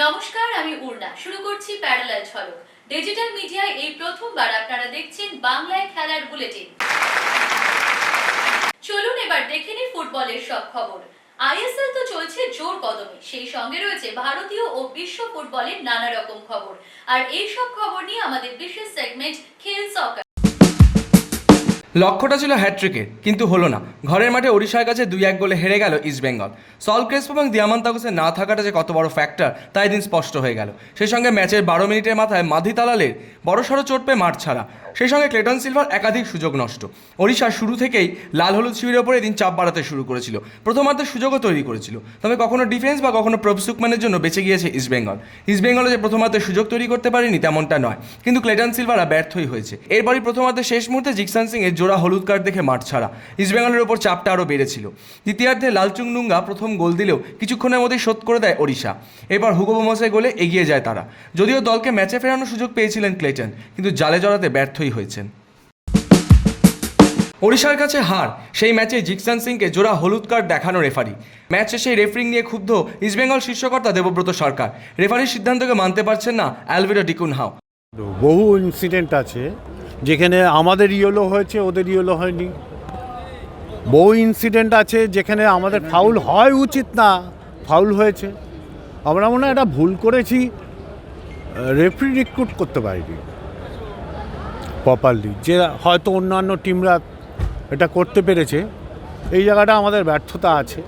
নমস্কার, আমি উর্না শুরু করছি প্যারালাল ঝলক। ডিজিটাল মিডিয়ায় এই প্রথমবার আপনারা দেখছেন বাংলায় খেলার বুলেটিন। চলুন এবার দেখে নিই ফুটবলের সব খবর। আইএসএল তো চলছে জোর কদমে। সেই সঙ্গে রয়েছে ভারতীয় ও বিশ্ব ফুটবলের নানা রকম খবর। আর এই সব খবর নিয়ে আমাদের বিশেষ সেগমেন্ট খেল সকার লক্ষ্যটা ছিল হ্যাট্রিকের কিন্তু হলো না। ঘরের মাঠে ওড়িশার কাছে দুই এক গোলে হেরে গেল ইস্টবেঙ্গল সল ক্রেসপো এবং দিয়ামান্তাকুসের না থাকাটা যে কত বড় ফ্যাক্টর তাই দিন স্পষ্ট হয়ে গেল। সেই সঙ্গে ম্যাচের বারো মিনিটের মাথায় মাধি তালালের বড়সড় চোট পেয়ে মাঠ ছাড়া। সেই সঙ্গে ক্লেটন সিলভার একাধিক সুযোগ নষ্ট। ওড়িশা শুরু থেকেই লাল হলুদ শিবিরের ওপর এদিন চাপ বাড়াতে শুরু করেছিল। প্রথমার্ধে সুযোগও তৈরি করেছিল। তবে কখনো ডিফেন্স বা কখনো প্রভসুকমানের জন্য বেঁচে গিয়েছে ইস্টবেঙ্গল ইস্টবেঙ্গলে যে প্রথমার্ধে সুযোগ তৈরি করতে পারেনি তেমনটা নয়। কিন্তু ক্লেটন সিলভারা ব্যর্থই হয়েছে। এরপরই প্রথমার্ধে শেষ মুহূর্তে জিকসান সিং এর জোড়া হলুদ কার্ড দেখে মাঠ ছাড়া। ইস্টবেঙ্গলের ওপর চাপটা আরও বেড়েছিল। দ্বিতীয়ার্ধে লালচুং নুঙ্গা প্রথম গোল দিলেও কিছুক্ষণের মধ্যেই শোধ করে দেয় ওড়িশা। এবার হুগো গোলে এগিয়ে যায় তারা। যদিও দলকে ম্যাচে ফেরানোর সুযোগ পেয়েছিলেন ক্লেটন, কিন্তু জালে জড়াতে ব্যর্থই হয়েছেন। ওড়িশার কাছে হার, সেই ম্যাচে জিকসান সিংকে জোড়া হলুদ কার্ড দেখানো রেফারি। ম্যাচ শেষে রেফারিং নিয়ে ক্ষুব্ধ ইস্টবেঙ্গল শীর্ষকর্তা দেবব্রত সরকার। রেফারির সিদ্ধান্তকে মানতে পারছেন না অ্যালভিরো ডিকুন হাও বহু ইনসিডেন্ট আছে। যেখানে আমাদের ইয়েলো হয়েছে, ওদের ইয়েলো হয়নি। বহু ইনসিডেন্ট আছে যেখানে আমাদের ফাউল হয় উচিত না ফাউল হয়েছে। আমরা মনে হয় এটা ভুল করেছি রেফারি রিক্রুট করতে পারিনি প্রপারলি যে হয়তো অন্যান্য টিমরা এটা করতে পেরেছে, এই জায়গাটা আমাদের ব্যর্থতা আছে।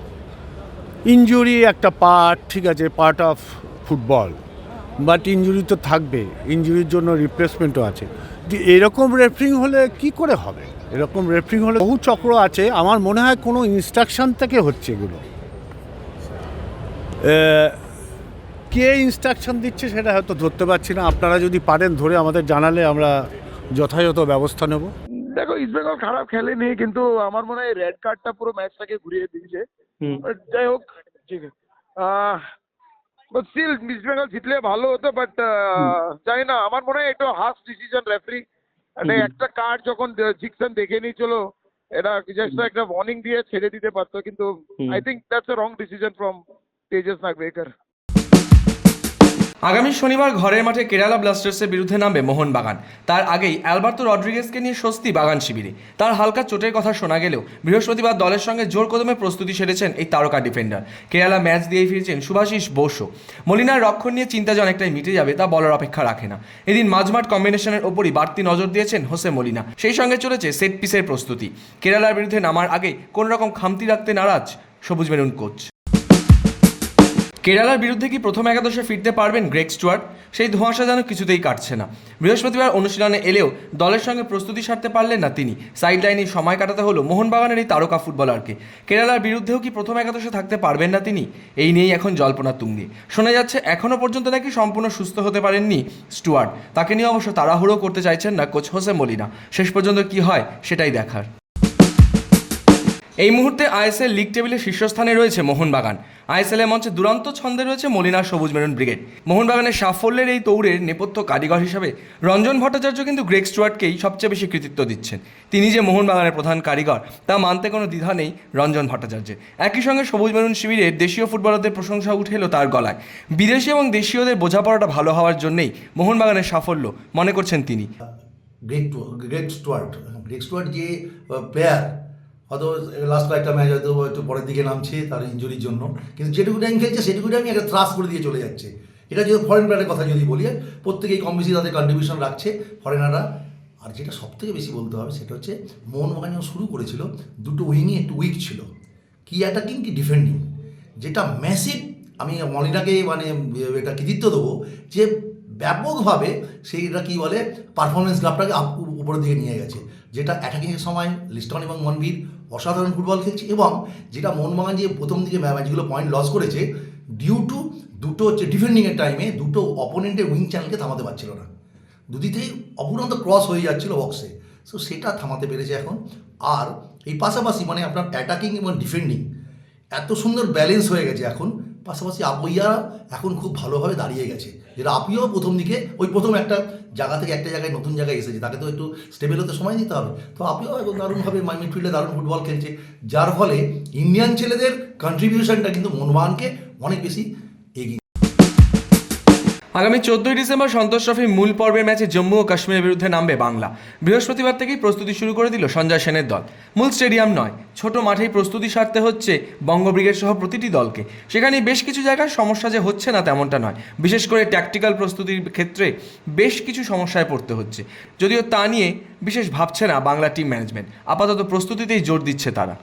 ইনজুরি একটা পার্ট ঠিক আছে part of football but injury তো থাকবে ইনজুরির জন্য রিপ্লেসমেন্টও আছে। এরকম রেফারিং হলে কি করে হবে? এরকম রেফারিং হলে বহু চক্র আছে। আমার মনে হয় কোনো ইনস্ট্রাকশন থেকে হচ্ছে এগুলো। কে ইনস্ট্রাকশন দিচ্ছে সেটা হয়তো ধরতে পারছি না। আপনারা যদি পারেন ধরে আমাদের জানালে আমরা যথাযথ ব্যবস্থা নেব। দেখো ইস্টবেঙ্গল খারাপ খেলেনি কিন্তু আমার মনে হয় রেড কার্ডটা পুরো ম্যাচটাকে ঘুরিয়ে দিয়েছে। যাই হোক ঠিক আছে। বাট ইস্ট বেঙ্গল জিতলে ভালো হতো বাট জানি না আমার মনে হয় একটু হাস ডিসিশন রেফারি মানে একটা কার্ড যখন জিকসন দেখে নিয়ে চলো এটা জাস্ট একটা ওয়ার্নিং দিয়ে ছেড়ে দিতে পারতো কিন্তু I think that's a wrong decision from Tejas Nagwekar আগামী শনিবার ঘরের মাঠে কেরালা ব্লাস্টার্সের বিরুদ্ধে নামবে মোহনবাগান। তার আগেই অ্যালবার্তো রড্রিগেসকে নিয়ে স্বস্তি বাগান শিবিরে। তার হালকা চোটের কথা শোনা গেলেও বৃহস্পতিবার দলের সঙ্গে জোর কদমে প্রস্তুতি সেরেছেন এই তারকা ডিফেন্ডার। কেরালা ম্যাচ দিয়েই ফিরছেন সুভাশিস বোসও মলিনার রক্ষণ নিয়ে চিন্তা যে অনেকটাই মিটে যাবে তা বলার অপেক্ষা রাখে না। এদিন মাঝমাঠ কম্বিনেশনের ওপরই বাড়তি নজর দিয়েছেন হোসে মলিনা। সেই সঙ্গে চলেছে সেট পিসের প্রস্তুতি। কেরালার বিরুদ্ধে নামার আগে কোনোরকম খামতি রাখতে নারাজ সবুজ মেরুন কোচ। কেরালার বিরুদ্ধে কি প্রথম একাদশে ফিরতে পারবেন গ্রেগ স্টুয়ার্ট? সেই ধোঁয়াশা যেন কিছুতেই কাটছে না। বৃহস্পতিবার অনুশীলনে এলেও দলের সঙ্গে প্রস্তুতি সারতে পারলেন না তিনি। সাইড লাইনে সময় কাটাতে হলো মোহনবাগানের এই তারকা ফুটবলারকে। কেরালার বিরুদ্ধেও কি প্রথম একাদশে থাকতে পারবেন না তিনি? এই নিয়েই এখন জল্পনা তুঙ্গে। শোনা যাচ্ছে এখনও পর্যন্ত নাকি সম্পূর্ণ সুস্থ হতে পারেননি স্টুয়ার্ট। তাকে নিয়ে অবশ্য তাড়াহুড়ো করতে চাইছেন না কোচ হোসে মলিনা। শেষ পর্যন্ত কি হয়, সেটাই দেখার। এই মুহূর্তে আইএসএল লিগ টেবিলে শীর্ষস্থানে রয়েছে মোহনবাগান। আইএসএল এর মঞ্চে দুরন্ত ছন্দে রয়েছে মলিনা সবুজ মেরুন ব্রিগেড। মোহনবাগানের সাফল্যের এই তৌড়ের নেপথ্য কারিগর হিসাবে রঞ্জন ভট্টাচার্য কিন্তু গ্রেগ স্টুয়ার্টকেই সবচেয়ে বেশি কৃতিত্ব দিচ্ছেন। তিনি যে মোহনবাগানের প্রধান কারিগর, তা মানতে কোনো দ্বিধা নেই রঞ্জন ভট্টাচার্যের। একই সঙ্গে সবুজ মেরুন শিবিরের দেশীয় ফুটবলারদের প্রশংসা উঠে এলো তার গলায়। বিদেশি এবং দেশীয়দের বোঝাপড়াটা ভালো হওয়ার জন্যেই মোহনবাগানের সাফল্য মনে করছেন তিনি। Great great Stuart. Great Stuart যে প্লেয়ার হয়তো লাস্ট কয়েকটা ম্যাচ হয়তো একটু পরের দিকে নামছে তার ইঞ্জুরির জন্য। কিন্তু যেটুকু টাইম খেলছে সেটুকু টাইমই একটা ত্রাস করে দিয়ে চলে যাচ্ছে। এটা যদি ফরেন প্লেয়ারের কথা যদি বলি, প্রত্যেকেই কম বেশি তাদের কন্ট্রিবিউশন রাখছে ফরেনাররা আর যেটা সব থেকে বেশি বলতে হবে, সেটা হচ্ছে মোহনবাগান যখন শুরু করেছিল, দুটো উইংই একটু উইক ছিল। কি অ্যাটাকিং কি ডিফেন্ডিং যেটা ম্যাসিভ আমি মলিনাকে মানে এটা কৃতিত্ব দেবো যে ব্যাপকভাবে সেইটা কী বলে পারফরমেন্স গ্রাফটাকে উপরের দিকে নিয়ে গেছে। যেটা অ্যাটাকিংয়ের সময় লিস্টন এবং মনবীর অসাধারণ ফুটবল খেলছে এবং যেটা মোহনবাগান যে প্রথম দিকে ম্যাচগুলো পয়েন্ট লস করেছে ডিউ টু দুটো হচ্ছে ডিফেন্ডিংয়ের টাইমে দুটো অপোনেন্টের উইং চ্যানেলকে থামাতে পারছিল না। দুদিতেই অপুরন্ত ক্রস হয়ে যাচ্ছিল বক্সে সো সেটা থামাতে পেরেছে এখন। আর এই পাশাপাশি মানে আপনার অ্যাটাকিং এবং ডিফেন্ডিং এত সুন্দর ব্যালেন্স হয়ে গেছে এখন। পাশাপাশি আপইয়া এখন খুব ভালোভাবে দাঁড়িয়ে গেছে। যেটা আপিও প্রথম দিকে, ওই প্রথম একটা জায়গা থেকে একটা জায়গায় নতুন জায়গায় এসেছে, তাকে তো একটু স্টেবেল হতে সময় দিতে হবে। তো আপিও এখন দারুণভাবে মিডফিল্ডে দারুণ ফুটবল খেলছে, যার ফলে ইন্ডিয়ান ছেলেদের কন্ট্রিবিউশনটা কিন্তু মনমানকে অনেক বেশি আগামী চোদ্দই ডিসেম্বর সন্তোষ ট্রফির মূল পর্বের ম্যাচে জম্মু ও কাশ্মীরের বিরুদ্ধে নামবে বাংলা। বৃহস্পতিবার থেকেই প্রস্তুতি শুরু করে দিল সঞ্জয় সেনের দল। মূল স্টেডিয়াম নয়, ছোট মাঠেই প্রস্তুতি সারতে হচ্ছে বঙ্গ ব্রিগেড সহ প্রতিটি দলকে। সেখানে বেশ কিছু জায়গায় সমস্যা যে হচ্ছে না তেমনটা নয়। বিশেষ করে ট্যাকটিক্যাল প্রস্তুতির ক্ষেত্রে বেশ কিছু সমস্যায় পড়তে হচ্ছে। যদিও তা নিয়ে বিশেষ ভাবছে না বাংলা টিম ম্যানেজমেন্ট আপাতত প্রস্তুতিতেই জোর দিচ্ছে তারা।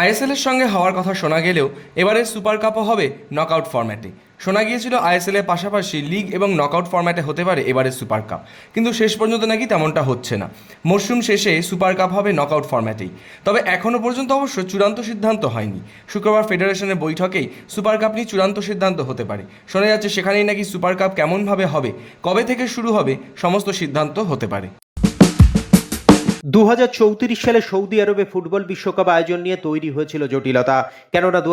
আইএসএল এর সঙ্গে হওয়ার কথা শোনা গেলেও এবারের সুপার কাপও হবে নকআউট ফরম্যাটে শোনা গিয়েছিল আইএসএল এর পাশাপাশি লিগ এবং নকআউট ফরম্যাটে হতে পারে এবারের সুপার কাপ কিন্তু শেষ পর্যন্ত নাকি তেমনটা হচ্ছে না। মরশুম শেষে সুপার কাপ হবে নকআউট ফরম্যাটেই তবে এখনও পর্যন্ত অবশ্য চূড়ান্ত সিদ্ধান্ত হয়নি। শুক্রবার ফেডারেশনের বৈঠকেই সুপার কাপ নিয়ে চূড়ান্ত সিদ্ধান্ত হতে পারে। শোনা যাচ্ছে সেখানেই নাকি সুপার কাপ কেমনভাবে হবে, কবে থেকে শুরু হবে, সমস্ত সিদ্ধান্ত হতে পারে। দু হাজার চৌত্রিশ সালে সৌদি আরবে ফুটবল বিশ্বকাপ আয়োজন নিয়ে তৈরি হয়েছিল জটিলতা। কেননা দু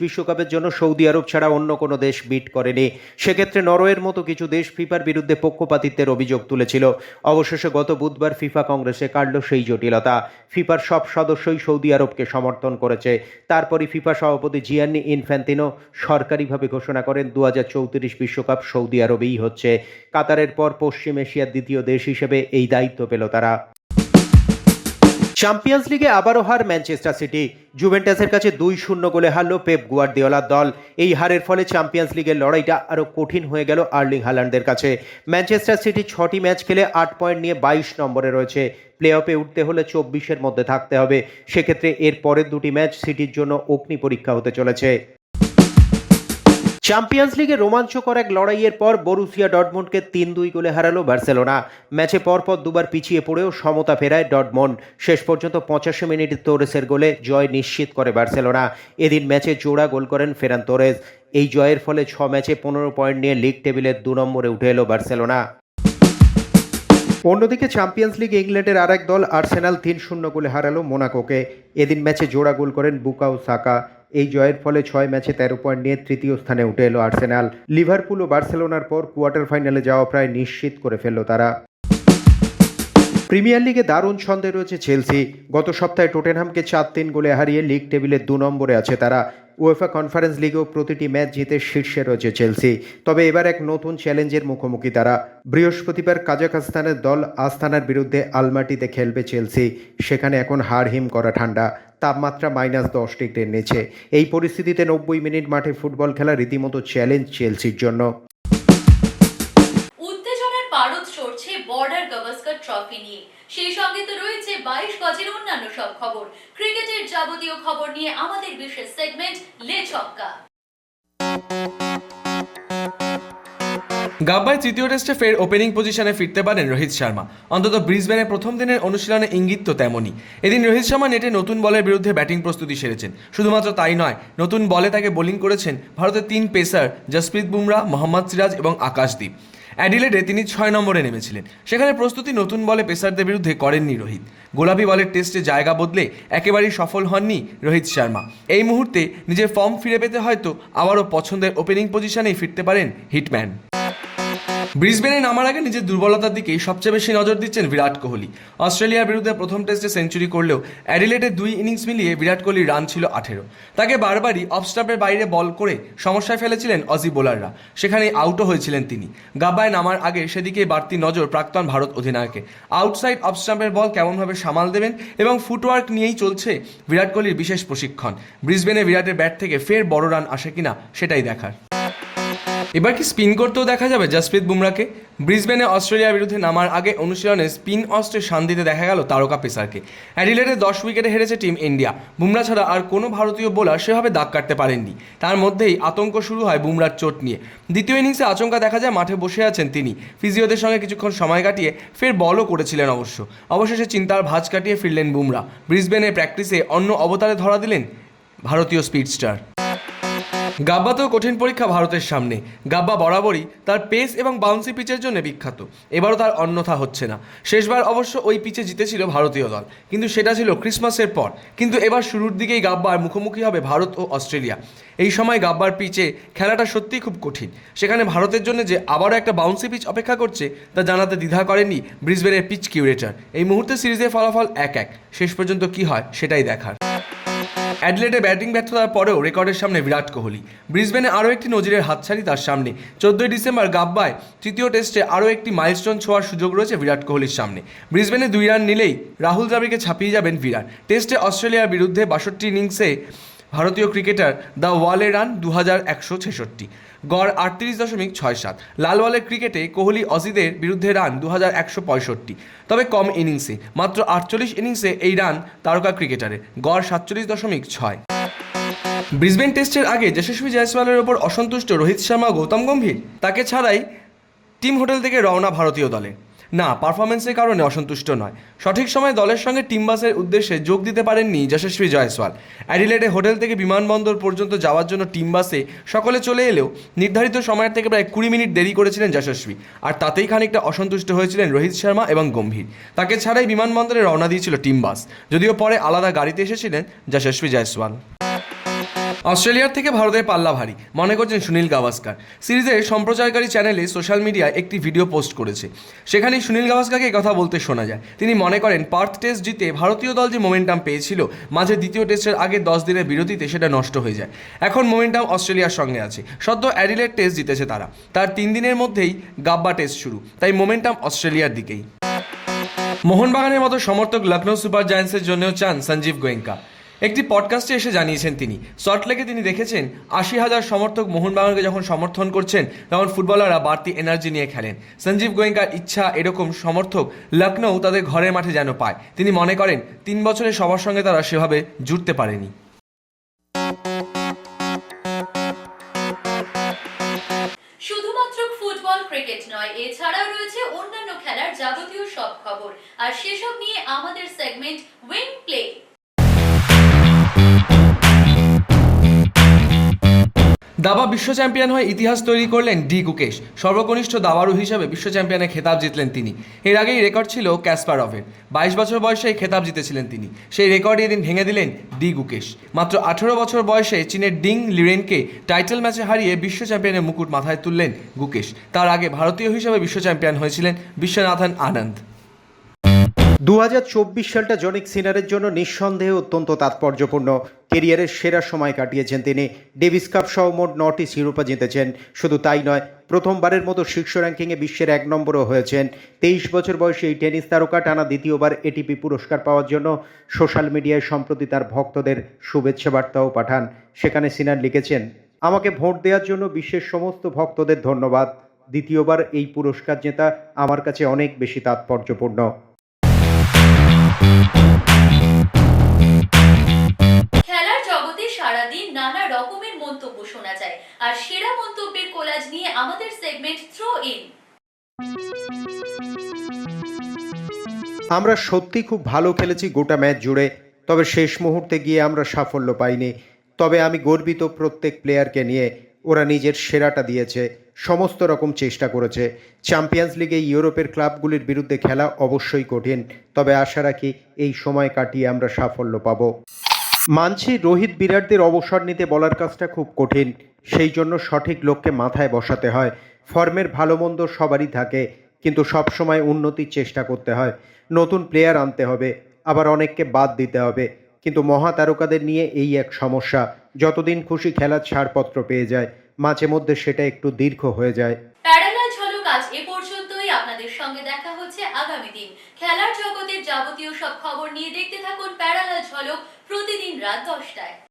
বিশ্বকাপের জন্য সৌদি আরব ছাড়া অন্য কোনো দেশ বিট করেনি। সেক্ষেত্রে নরওয়ের মতো কিছু দেশ ফিফার বিরুদ্ধে পক্ষপাতিত্বের অভিযোগ তুলেছিল। অবশেষে গত বুধবার ফিফা কংগ্রেসে কাটল সেই জটিলতা। ফিফার সব সদস্যই সৌদি আরবকে সমর্থন করেছে। তারপরই ফিফা সভাপতি জিয়ান্নি ইনফ্যান্তিনো সরকারিভাবে ঘোষণা করেন দু বিশ্বকাপ সৌদি আরবেই হচ্ছে। কাতারের পর পশ্চিম এশিয়ার দ্বিতীয় দেশ হিসেবে এই দায়িত্ব পেল তারা। চ্যাম্পিয়ন্স লিগে আবারও হার ম্যানচেস্টার সিটি জুভেন্টাসের কাছে দুই শূন্য গোলে হারলো পেপ গুয়ার্দিওলার দল। এই হারের ফলে চ্যাম্পিয়ন্স লিগের লড়াইটা আরও কঠিন হয়ে গেল আর্লিং হালান্ডের কাছে। ম্যানচেস্টার সিটি ছটি ম্যাচ খেলে আট পয়েন্ট নিয়ে বাইশ নম্বরে রয়েছে। প্লে অফে উঠতে হলে চব্বিশের মধ্যে থাকতে হবে। সেক্ষেত্রে এর পরের দুটি ম্যাচ সিটির জন্য অগ্নি পরীক্ষা হতে চলেছে। চ্যাম্পিয়ন্স লিগে রোমাঞ্চকর এক লড়াইয়ের পর বরুসিয়া ডটমন্ডকে তিন দুই গোলে হারালো বার্সেলোনা। ম্যাচে পরপর দুবার পিছিয়ে পড়েও সমতা ফেরায় ডটমন্ড শেষ পর্যন্ত পঁচাশি মিনিট তোরেসের গোলে জয় নিশ্চিত করে বার্সেলোনা। এদিন ম্যাচে জোড়া গোল করেন ফেরান তোরেস এই জয়ের ফলে ছ ম্যাচে পনেরো পয়েন্ট নিয়ে লিগ টেবিলের দু নম্বরে উঠে এলো বার্সেলোনা। অন্যদিকে চ্যাম্পিয়ন্স লিগ ইংল্যান্ডের আরেক দল আর্সেনাল তিন শূন্য গোলে হারালো মোনাকোকে এদিন ম্যাচে জোড়া গোল করেন বুকাও সাকা এই জয়ের ফলে ছয় ম্যাচে তেরো পয়েন্ট নিয়ে তৃতীয় স্থানে উঠে এলো আর্সেনাল। লিভারপুল ও বার্সেলোনার পর কোয়ার্টার ফাইনালে যাওয়া প্রায় নিশ্চিত করে ফেলল তারা। প্রিমিয়ার লিগে দারুণ ছন্দে রয়েছে চেলসি। গত সপ্তাহে টোটেনহামকে চার তিন গোলে হারিয়ে লিগ টেবিলের দু নম্বরে আছে তারা। উয়েফা কনফারেন্স লিগেও প্রতিটি ম্যাচ জিতে শীর্ষে রয়েছে চেলসি। তবে এবার এক নতুন চ্যালেঞ্জের মুখোমুখি তারা। বৃহস্পতিবার কাজাখস্তানের দল আস্তানার বিরুদ্ধে আলমাটিতে খেলবে চেলসি। সেখানে এখন হাড়হিম করা ঠান্ডা। তাপমাত্রা মাইনাস দশ ডিগ্রির নিচে। এই পরিস্থিতিতে নব্বই মিনিট মাঠে ফুটবল খেলা রীতিমতো চ্যালেঞ্জ চেলসির জন্য। উত্তেজনার পারদ সরছে বর্ডার গাভাস্কার ট্রফি নিয়ে। সেই সঙ্গে তো রয়েছে বাইশ গজের অন্যান্য সব খবর। ক্রিকেটের যাবতীয় খবর নিয়ে আমাদের বিশেষ সেগমেন্ট লে ছক্কা। গাব্বায় তৃতীয় টেস্টে ফের ওপেনিং পজিশনে ফিরতে পারেন রোহিত শর্মা। অন্তত ব্রিসবেনে প্রথম দিনের অনুশীলনে ইঙ্গিত তো তেমনই। এদিন রোহিত শর্মা নেটে নতুন বলের বিরুদ্ধে ব্যাটিং প্রস্তুতি সেরেছেন। শুধুমাত্র তাই নয়, নতুন বলে তাকে বোলিং করেছেন ভারতের তিন পেসার জসপ্রীত বুমরা, মোহাম্মদ সিরাজ এবং আকাশদীপ। অ্যাডিলেডে তিনি ছয় নম্বরে নেমেছিলেন। সেখানে প্রস্তুতি নতুন বলে পেসারদের বিরুদ্ধে করেননি রোহিত। গোলাপি বলের টেস্টে জায়গা বদলে একেবারেই সফল হননি রোহিত শর্মা। এই মুহূর্তে নিজের ফর্ম ফিরে পেতে হয়তো আবারও পছন্দের ওপেনিং পজিশনেই ফিরতে পারেন হিটম্যান। ব্রিসবেনে নামার আগে নিজের দুর্বলতার দিকেই সবচেয়ে বেশি নজর দিচ্ছেন বিরাট কোহলি। অস্ট্রেলিয়ার বিরুদ্ধে প্রথম টেস্টে সেঞ্চুরি করলেও অ্যাডিলেটে দুই ইনিংস মিলিয়ে বিরাট কোহলির রান ছিল আঠেরো। তাকে বারবারই অফ স্টাম্পের বাইরে বল করে সমস্যায় ফেলেছিলেন অজি বোলাররা। সেখানে আউটও হয়েছিলেন তিনি। গাব্বায় নামার আগে সেদিকে বাড়তি নজর প্রাক্তন ভারত অধিনায়কে। আউটসাইড অফ স্টাম্পের বল কেমনভাবে সামাল দেবেন এবং ফুটওয়ার্ক নিয়েই চলছে বিরাট কোহলির বিশেষ প্রশিক্ষণ। ব্রিসবেনে বিরাটের ব্যাট থেকে ফের বড় রান আসে কিনা সেটাই দেখার। এবার কি স্পিন করতেও দেখা যাবে জসপ্রীত বুমরাকে ব্রিসবেনে অস্ট্রেলিয়ার বিরুদ্ধে নামার আগে অনুশীলনে স্পিন অস্ত্রে শান্তিতে দেখা গেল তারকা পেসারকে। অ্যাডিলেডে দশ উইকেটে হেরেছে টিম ইন্ডিয়া। বুমরা ছাড়া আর কোনো ভারতীয় বোলার সেভাবে দাগ কাটতে পারেননি। তার মধ্যেই আতঙ্ক শুরু হয় বুমরার চোট নিয়ে। দ্বিতীয় ইনিংসে আচমকা দেখা যায় মাঠে বসে আছেন তিনি। ফিজিওদের সঙ্গে কিছুক্ষণ সময় কাটিয়ে ফের বলও করেছিলেন অবশ্য। অবশেষে চিন্তার ভাঁজ কাটিয়ে ফিরলেন বুমরা ব্রিসবেনে প্র্যাকটিসে অন্য অবতারে ধরা দিলেন ভারতীয় স্পিড স্টার গাব্বাতেও কঠিন পরীক্ষা ভারতের সামনে। গাব্বা বরাবরই তার পেস এবং বাউন্সি পিচের জন্য বিখ্যাত। এবারও তার অন্যথা হচ্ছে না। শেষবার অবশ্য ওই পিচে জিতেছিল ভারতীয় দল। কিন্তু সেটা ছিল ক্রিসমাসের পর। কিন্তু এবার শুরুর দিকেই গাব্বার মুখোমুখি হবে ভারত ও অস্ট্রেলিয়া। এই সময় গাব্বার পিচে খেলাটা সত্যিই খুব কঠিন। সেখানে ভারতের জন্য যে আবারও একটা বাউন্সি পিচ অপেক্ষা করছে, তা জানাতে দ্বিধা করেনি ব্রিসবেনের পিচ কিউরেটার এই মুহূর্তে সিরিজের ফলাফল এক এক। শেষ পর্যন্ত কি হয়, সেটাই দেখার। অ্যাডলেটে ব্যাটিং ব্যর্থতার পরেও রেকর্ডের সামনে বিরাট কোহলি। ব্রিসবেনে আরও একটি নজিরের হাতছাড়ি তার সামনে। চোদ্দোই ডিসেম্বর গাব্বায় তৃতীয় টেস্টে আরও একটি মাইলস্টোন ছোঁয়ার সুযোগ রয়েছে বিরাট কোহলির সামনে। ব্রিসবেনে দুই রান নিলেই রাহুল দ্রাবিকে ছাপিয়ে যাবেন বিরাট। টেস্টে অস্ট্রেলিয়ার বিরুদ্ধে বাষট্টি ইনিংসে ভারতীয় ক্রিকেটার দ্য ওয়ালে রান দু হাজার একশো ছেষট্টি। গড় আটত্রিশ দশমিক ছয় সাত। লাল ওয়ালের ক্রিকেটে কোহলি অজিদের বিরুদ্ধে রান দু হাজার একশো পঁয়ষট্টি। তবে কম ইনিংসে, মাত্র আটচল্লিশ ইনিংসে এই রান তারকা ক্রিকেটারের, গড় সাতচল্লিশ দশমিক ছয়। ব্রিসবেন টেস্টের আগে যশস্বী জয়সওয়ালের ওপর অসন্তুষ্ট রোহিত শর্মা গৌতম গম্ভীর, তাকে ছাড়াই টিম হোটেল থেকে রওনা ভারতীয় দলে। না পারফরমেন্সের কারণে অসন্তুষ্ট নয়। সঠিক সময়ে দলের সঙ্গে টিম বাসের উদ্দেশ্যে যোগ দিতে পারেননি যশস্বী জয়সওয়াল। অ্যাডিলেডে হোটেল থেকে বিমানবন্দর পর্যন্ত যাওয়ার জন্য টিম বাসে সকলে চলে এলেও নির্ধারিত সময়ের থেকে প্রায় কুড়ি মিনিট দেরি করেছিলেন যশস্বী। আর তাতেই খানিকটা অসন্তুষ্ট হয়েছিলেন রোহিত শর্মা এবং গম্ভীর। তাকে ছাড়াই বিমানবন্দরে রওনা দিয়েছিল টিম বাস যদিও পরে আলাদা গাড়িতে এসেছিলেন যশস্বী জয়সওয়াল। অস্ট্রেলিয়ার থেকে ভারতের পাল্লা ভারী। মনে করছেন সুনীল গাভাস্কার। সিরিজের সম্প্রচারকারী চ্যানেলে সোশ্যাল মিডিয়ায় একটি ভিডিও পোস্ট করেছে। সেখানে সুনীল গাভাস্কারকে কথা বলতে শোনা যায়। তিনি মনে করেন, পার্থ টেস্ট জিতে ভারতীয় দল যে মোমেন্টাম পেয়েছিল, মাঝে দ্বিতীয় টেস্টের আগে দশ দিনের বিরতিতে সেটা নষ্ট হয়ে যায়। এখন মোমেন্টাম অস্ট্রেলিয়ার সঙ্গে আছে। সদ্য অ্যাডিলেড টেস্ট জিতেছে তারা। তার তিন দিনের মধ্যেই গাব্বা টেস্ট শুরু। তাই মোমেন্টাম অস্ট্রেলিয়ার দিকেই। মোহনবাগানের মতো সমর্থক লখনৌ সুপার জায়ান্টসের জন্যও চান সঞ্জীব গোয়েঙ্কা। একটি পডকাস্টে এসে জানিয়েছেন তিনি। সল্টলেকে তিনি দেখেছেন, আশি হাজার সমর্থক মোহনবাগানকে যখন সমর্থন করছেন, তখন ফুটবলাররা বাড়তি এনার্জি নিয়ে খেলেন। সঞ্জীব গোয়েঙ্কার ইচ্ছা এরকম সমর্থক লখনৌ তাদের ঘরের মাঠে যেন পায়। তিনি মনে করেন, তিন বছরে সবার সঙ্গে তারা সেভাবে জুড়তে পারেনি। ক্রিকেট নয়, এছাড়াও রয়েছে অন্যান্য খেলার যাবতীয় সব খবর। আর সেসব নিয়ে আমাদের সেগমেন্ট উইং প্লে দাবা বিশ্ব চ্যাম্পিয়ন হয়ে ইতিহাস তৈরি করলেন ডি গুকেশ সর্বকনিষ্ঠ দাবারু হিসেবে বিশ্ব চ্যাম্পিয়নে খেতাব জিতলেন তিনি। এর আগেই রেকর্ড ছিল ক্যাসপার ক্যাসপারভের। বাইশ বছর বয়সে খেতাব জিতেছিলেন তিনি। সেই রেকর্ড এদিন ভেঙে দিলেন ডি গুকেশ মাত্র আঠেরো বছর বয়সে চীনের ডিং লিরেনকে টাইটেল ম্যাচে হারিয়ে বিশ্ব চ্যাম্পিয়নের মুকুট মাথায় তুললেন গুকেশ। তার আগে ভারতীয় হিসেবে বিশ্ব চ্যাম্পিয়ন হয়েছিলেন বিশ্বনাথন আনন্দ। দু হাজার চব্বিশ সালটা জনিক সিনারের জন্য নিঃসন্দেহে অত্যন্ত তাৎপর্যপূর্ণ। কেরিয়ারের সেরা সময় কাটিয়েছেন তিনি। ডেভিস কাপ সহ মোট নটি শিরোপা জিতেছেন। শুধু তাই নয়, প্রথমবারের মতো শীর্ষ র্যাঙ্কিংয়ে বিশ্বের এক নম্বরও হয়েছেন। তেইশ বছর বয়সে এই টেনিস তারকা টানা দ্বিতীয়বার এটিপি পুরস্কার পাওয়ার জন্য সোশ্যাল মিডিয়ায় সম্প্রতি তার ভক্তদের শুভেচ্ছা বার্তাও পাঠান। সেখানে সিনার লিখেছেন, আমাকে ভোট দেওয়ার জন্য বিশ্বের সমস্ত ভক্তদের ধন্যবাদ। দ্বিতীয়বার এই পুরস্কার জেতা আমার কাছে অনেক বেশি তাৎপর্যপূর্ণ। নানা রকমের মন্তব্য শোনা যায়। আর সেরা মন্তব্যের কোলাজ নিয়ে আমাদের সেগমেন্ট থ্রো ইন আমরা সত্যি খুব ভালো খেলেছি গোটা ম্যাচ জুড়ে, তবে শেষ মুহূর্তে গিয়ে আমরা সাফল্য পাইনি। তবে আমি গর্বিত প্রত্যেক প্লেয়ারকে নিয়ে ওরা নিজের সেরাটা দিয়েছে, সমস্ত রকম চেষ্টা করেছে। চ্যাম্পিয়ন্স লিগে ইউরোপের ক্লাবগুলির বিরুদ্ধে খেলা অবশ্যই কঠিন, তবে আশা রাখি এই সময় কাটিয়ে আমরা সাফল্য পাব। মানছি রোহিত বিরাটদের অবসর নিতে বলার কাজটা খুব কঠিন। সেই জন্য সঠিক লোককে মাথায় বসাতে হয়। ফর্মের ভালো মন্দ সবারই থাকে, কিন্তু সব সময় উন্নতির চেষ্টা করতে হয়। নতুন প্লেয়ার আনতে হবে, আবার অনেককে বাদ দিতে হবে। কিন্তু মহাতারকাদের নিয়ে এই এক সমস্যা। যতদিন খুশি খেলার ছাড়পত্র পেয়ে যায়, মাঝে মধ্যে সেটা একটু দীর্ঘ হয়ে যায় প্যারালাল ঝলক আজ এ পর্যন্তই আপনাদের সঙ্গে দেখা হচ্ছে আগামী দিন খেলার জগতের যাবতীয় সব খবর নিয়ে দেখতে থাকুন প্যারালাল ঝলক প্রতিদিন রাত দশটায়।